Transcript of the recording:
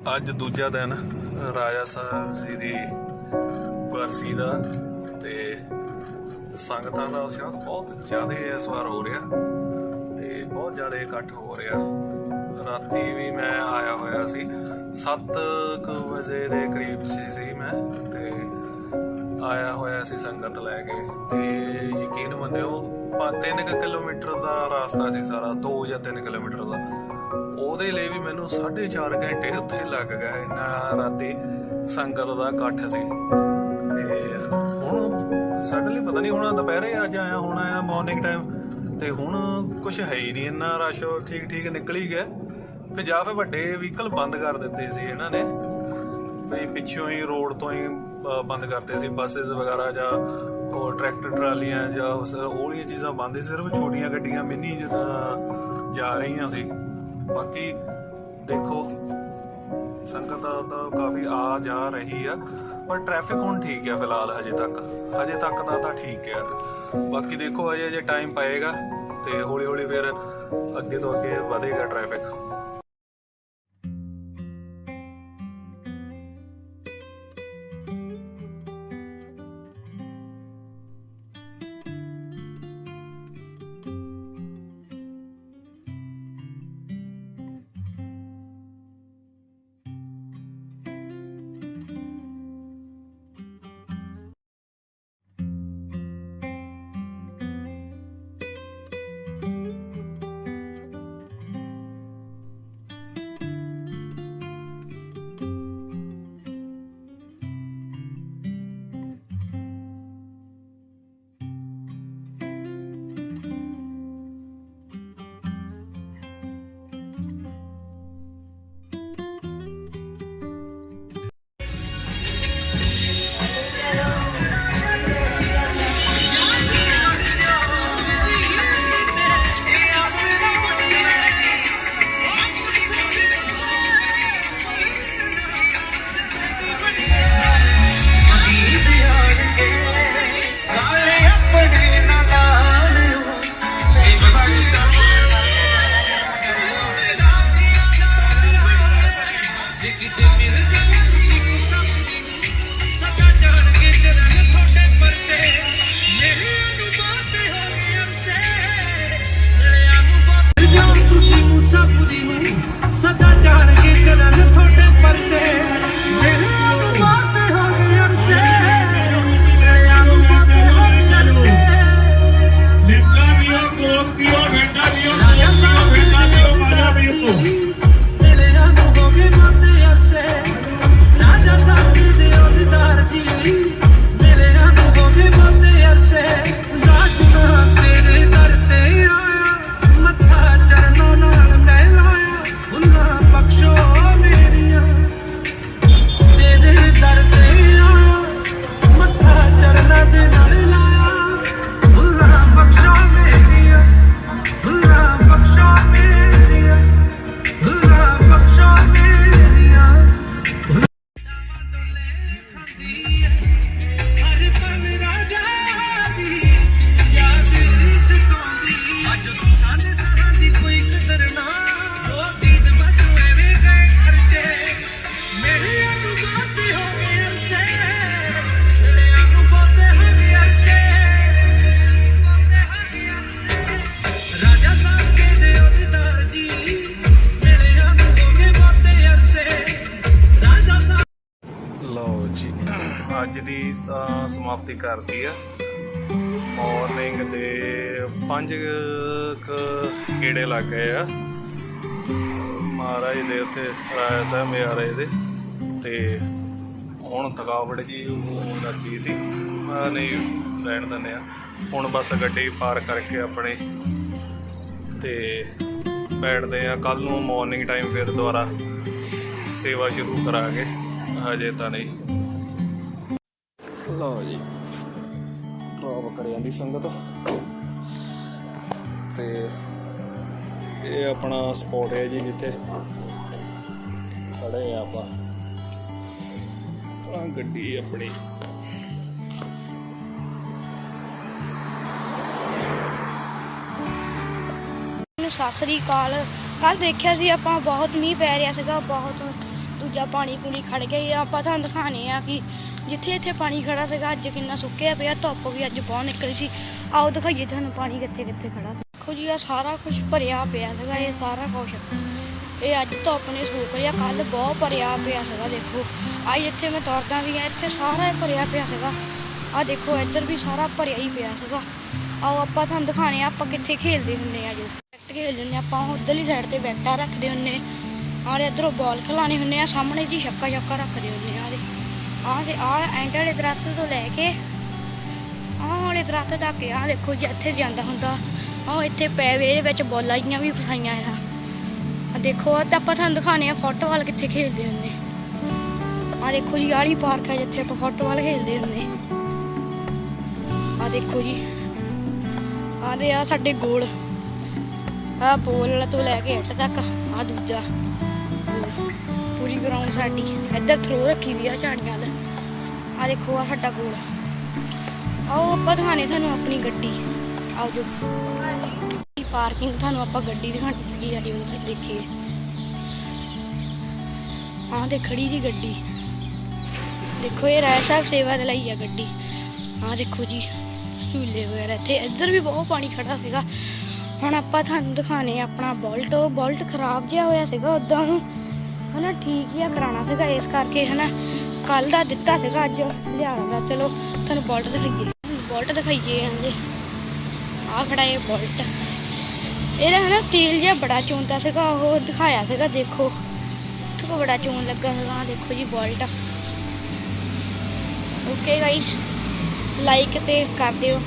ਅੱਜ ਦੂਜਾ ਦਿਨ ਰਾਜਾ ਸਾਹਿਬ ਜੀ ਦੀ ਬਰਸੀ ਦਾ ਤੇ ਸੰਗਤਾਂ ਦਾ ਉਤਸ਼ਾਹ ਬਹੁਤ ਜ਼ਿਆਦਾ ਇਸ ਵਾਰ ਹੋ ਰਿਹਾ ਤੇ ਬਹੁਤ ਜ਼ਿਆਦਾ ਇਕੱਠ ਹੋ ਰਿਹਾ। ਰਾਤੀ ਵੀ ਮੈਂ ਆਇਆ ਹੋਇਆ ਸੀ 7 ਵਜੇ ਦੇ ਕਰੀਬ ਸੀ ਸੀ ਮੈਂ ਤੇ ਆਇਆ ਹੋਇਆ ਸੀ ਸੰਗਤ ਲੈ ਕੇ ਤੇ ਯਕੀਨ ਮੰਨਿਓ 3 ਕਿਲੋਮੀਟਰ ਦਾ ਰਾਸਤਾ ਸੀ ਸਾਰਾ 2 ਜਾਂ 3 ਕਿਲੋਮੀਟਰ ਦਾ। ਉਹਦੇ ਲਈ ਵੀ ਮੈਨੂੰ 4.5 ਘੰਟੇ ਉੱਥੇ ਲੱਗ ਗਏ ਇੰਨਾ ਰਾਤੀ ਸੰਗਤ ਦਾ ਇਕੱਠ ਸੀ। ਤੇ ਹੁਣ ਸਾਡੇ ਪਤਾ ਨਹੀਂ ਹੁਣ ਦੁਪਹਿਰੇ ਅੱਜ ਆਇਆ ਹੋਣਾ ਆਇਆ ਮਾਰਨਿੰਗ ਟਾਈਮ ਤੇ ਹੁਣ ਕੁਝ ਹੈ ਹੀ ਨਹੀਂ ਇੰਨਾ ਰਸ਼ ਠੀਕ ਠੀਕ ਨਿਕਲ ਹੀ ਗਿਆ। ਕਿ ਜਾਂ ਫਿਰ ਵੱਡੇ ਵਹੀਕਲ ਬੰਦ ਕਰ ਦਿੱਤੇ ਸੀ ਇਹਨਾਂ ਨੇ। ਵੀ ਪਿੱਛੋਂ ਹੀ ਰੋਡ ਤੋਂ ਹੀ ਬੰਦ ਕਰਤੇ ਸੀ ਬੱਸਸ ਵਗੈਰਾ ਜਾਂ ਉਹ ਟਰੈਕਟਰ ਟਰਾਲੀਆਂ ਜਾਂ ਉਹਲੀਆਂ ਚੀਜ਼ਾਂ ਬੰਦ ਸਿਰਫ ਛੋਟੀਆਂ ਗੱਡੀਆਂ ਮਿੰਨੀ ਜਿੱਦਾਂ ਜਾ ਰਹੀਆਂ ਸੀ। ਬਾਕੀ ਦੇਖੋ, ਸੰਗਤ ਤਾਂ ਕਾਫੀ ਆ ਜਾ ਰਹੀ ਆ, ਪਰ ਟ੍ਰੈਫਿਕ ਹੁਣ ਠੀਕ ਆ ਫਿਲਹਾਲ ਹਜੇ ਤੱਕ। ਹਜੇ ਤੱਕ ਦਾ ਤਾਂ ਠੀਕ ਆ। ਬਾਕੀ ਦੇਖੋ, ਹਜੇ ਜੇ ਟਾਈਮ ਪਏਗਾ ਤੇ ਹੌਲੀ ਹੌਲੀ ਫਿਰ ਅੱਗੇ ਤੋਂ ਅੱਗੇ ਵਧੇਗਾ ਟ੍ਰੈਫਿਕ ਸਮਾਪਤੀ ਕਰਦੀ ਆ। ਮਾਰਨਿੰਗ ਦੇ 5 ਕ ਗੇੜੇ ਲੱਗ ਗਏ ਆ। ਮਹਾਰਾਜ ਦੇ ਉੱਤੇ ਰਾਇਆ ਸਾਹਿਬ ਮਹਾਰਾਜ ਦੇ ਤੇ ਹੁਣ ਥਕਾਵਟ ਜੀ ਉਹ ਲੱਗੀ ਸੀ। ਮੈਂ ਨਹੀਂ, ਰਹਿਣ ਦਿੰਦੇ ਆ। ਹੁਣ ਬਸ ਗੱਡੀ ਪਾਰ ਕਰਕੇ ਆਪਣੇ ਤੇ ਬੈਠਦੇ ਆ। ਕੱਲ ਨੂੰ ਮਾਰਨਿੰਗ ਟਾਈਮ ਫਿਰ ਦੁਬਾਰਾ ਸੇਵਾ ਸ਼ੁਰੂ ਕਰਾਂਗੇ। ਹਜੇ ਤਾਂ ਨਹੀਂ। ਲਓ ਜੀ। ਡ੍ਰੌਪ ਕਰ ਜਾਂਦੀ ਸੰਗਤ। ਤੇ ਇਹ ਆਪਣਾ ਸਪੌਟ ਹੈ ਜੀ ਜਿੱਥੇ ਖੜੇ ਆ ਆਪਾਂ। ਆ ਗੱਡੀ ਆਪਣੀ। ਸਤਿ ਸ੍ਰੀ ਅਕਾਲ। ਕੱਲ ਦੇਖਿਆ ਸੀ ਆਪਾਂ, ਬਹੁਤ ਮੀਂਹ ਪੈ ਰਿਹਾ ਸੀਗਾ, ਬਹੁਤ ਦੂਜਾ ਪਾਣੀ ਪੂਣੀ ਖੜ ਗਿਆ ਜੀ। ਆਪਾਂ ਤੁਹਾਨੂੰ ਦਿਖਾਣੇ ਆ ਕਿ ਜਿੱਥੇ ਇੱਥੇ ਪਾਣੀ ਖੜਾ ਸੀਗਾ, ਅੱਜ ਕਿੰਨਾ ਸੁੱਕਿਆ ਪਿਆ, ਧੁੱਪ ਵੀ ਅੱਜ ਬਹੁਤ ਨਿਕਲੀ ਸੀ। ਆਓ ਦਿਖਾਈਏ ਤੁਹਾਨੂੰ ਪਾਣੀ ਕਿੱਥੇ ਕਿੱਥੇ ਖੜਾ ਸੀ। ਦੇਖੋ ਜੀ ਆ ਸਾਰਾ ਕੁਝ ਭਰਿਆ ਪਿਆ ਸੀਗਾ, ਇਹ ਸਾਰਾ ਕੁਝ ਇਹ ਅੱਜ ਧੁੱਪ ਨੇ ਸੁੱਕ ਲਿਆ ਕੱਲ ਬਹੁਤ ਭਰਿਆ ਪਿਆ ਸੀਗਾ, ਦੇਖੋ। ਆ ਜਿੱਥੇ ਮੈਂ ਤੁਰਦਾ ਵੀ ਆ, ਇੱਥੇ ਸਾਰਾ ਹੀ ਭਰਿਆ ਪਿਆ ਸੀਗਾ। ਆ ਦੇਖੋ, ਇੱਧਰ ਵੀ ਸਾਰਾ ਭਰਿਆ ਹੀ ਪਿਆ ਸੀਗਾ। ਆਓ ਆਪਾਂ ਤੁਹਾਨੂੰ ਦਿਖਾਣੇ ਆ, ਆਪਾਂ ਕਿੱਥੇ ਖੇਲਦੇ ਹੁੰਨੇ ਆ ਜੋ ਬੈਟ ਖੇਲਦੇ ਹੁੰਨੇ ਆਪਾਂ ਉਧਰਲੀ ਸਾਈਡ ਤੇ ਬੈਟਾ ਰੱਖਦੇ ਹੁੰਨੇ ਆਰੇ ਇਧਰੋਂ ਬਾਲ ਖਿਲਾਣੇ ਹੁੰਨੇ ਆ, ਸਾਹਮਣੇ ਜੀ ਛੱਕਾ ਛੱਕਾ ਰੱਖਦੇ ਹੁੰਨੇ ਆ ਆਹ ਦੇ, ਆਹ ਐਂਡ ਵਾਲੇ ਦਰਖਤ ਤੋਂ ਲੈ ਕੇ ਆਹ ਵਾਲੇ ਦਰਖਤ ਤੱਕ ਆ ਦੇਖੋ ਜੀ ਜਾਂਦਾ ਹੁੰਦਾ। ਆਹ ਇੱਥੇ ਪੈ ਵੇ ਇਹਦੇ ਵਿੱਚ ਬੋਲਾਂ ਜੀਆਂ ਵੀ ਫਸਾਈਆਂ ਆ। ਆ ਦੇਖੋ ਆ ਤਾਂ ਆਪਾਂ ਤੁਹਾਨੂੰ ਦਿਖਾਣੇ ਆ ਫੁੱਟਬਾਲ ਕਿੱਥੇ ਖੇਡਦੇ ਹੁੰਦੇ। ਆ ਦੇਖੋ ਜੀ ਆਲੀ ਪਾਰਕ ਹੈ ਜਿੱਥੇ ਆਪਾਂ ਫੁੱਟਬਾਲ ਖੇਡਦੇ ਹੁੰਦੇ। ਆ ਦੇਖੋ ਜੀ ਆ ਦੇ ਆ ਸਾਡੇ ਗੋਲ। ਆ ਬੋਲ ਤੋਂ ਲੈ ਕੇ ਹਿੱਟ ਤੱਕ ਆ ਦੂਜਾ। ਪੂਰੀ ਗਰਾਊਂਡ ਸਾਡੀ। ਇੱਧਰ ਥਰੋ ਰੱਖੀ ਦੀ ਆ ਝਾੜੀਆਂ ਦਾ। ਆ ਦੇਖੋ ਆ ਸਾਡਾ ਗੋਲ ਆਓ, ਆਪਾਂ ਦਿਖਾਣੇ ਤੁਹਾਨੂੰ ਆਪਣੀ ਗੱਡੀ। ਆਓ ਜੋ। ਪਾਰਕਿੰਗ ਤੁਹਾਨੂੰ ਆਪਾਂ ਗੱਡੀ ਦਿਖਾਣੀ ਸੀਗੀ ਆਡੀ ਉਹ ਦੇਖੀਏ। ਆਹ ਤੇ ਖੜੀ ਜੀ ਗੱਡੀ। ਦੇਖੋ, ਇਹ ਰਾਏ ਸਾਹਿਬ ਸੇਵਾ ਦੇ ਲਈ ਆ ਗੱਡੀ। ਆਹ ਦੇਖੋ ਜੀ, ਝੂਲੇ ਵਗੈਰਾ ਇੱਥੇ। ਇੱਧਰ ਵੀ ਬਹੁਤ ਪਾਣੀ ਖੜਾ ਸੀਗਾ। ਹੁਣ ਆਪਾਂ ਤੁਹਾਨੂੰ ਦਿਖਾਣੇ ਆਪਣਾ ਬੋਲਟ ਉਹ ਬੋਲਟ ਖਰਾਬ ਜਿਹਾ ਹੋਇਆ ਸੀਗਾ ਉਦਾਂ ਨੂੰ। ਹਨਾ, ਠੀਕ ਆ, ਕਰਾਉਣਾ ਸੀਗਾ ਇਸ ਕਰਕੇ ਹਨਾ। ਕੱਲ ਦਾ ਦਿੱਤਾ ਸੀਗਾ, ਅੱਜ ਲਿਆਉਣਾ ਚਲੋ, ਤੁਹਾਨੂੰ ਬੋਲਟ ਦਿਖਾਈਏ। ਬੋਲਟ ਦਿਖਾਈਏ, ਹਾਂਜੀ। ਆਹ ਖੜਾ ਇਹ ਬੋਲਟ। ਇਹਦਾ ਹਨਾ, ਤੇਲ ਜਿਹਾ ਬੜਾ ਚੋਂਦਾ ਸੀਗਾ, ਉਹ ਦਿਖਾਇਆ ਸੀਗਾ, ਦੇਖੋ। ਤੋਂ ਬੜਾ ਚੋਣ ਲੱਗਾ ਸੀਗਾ, ਆਹ ਦੇਖੋ ਜੀ ਬੋਲਟ। ਓਕੇ ਗਾਇਸ ਲਾਈਕ ਤੇ ਕਰ ਦਿਓ।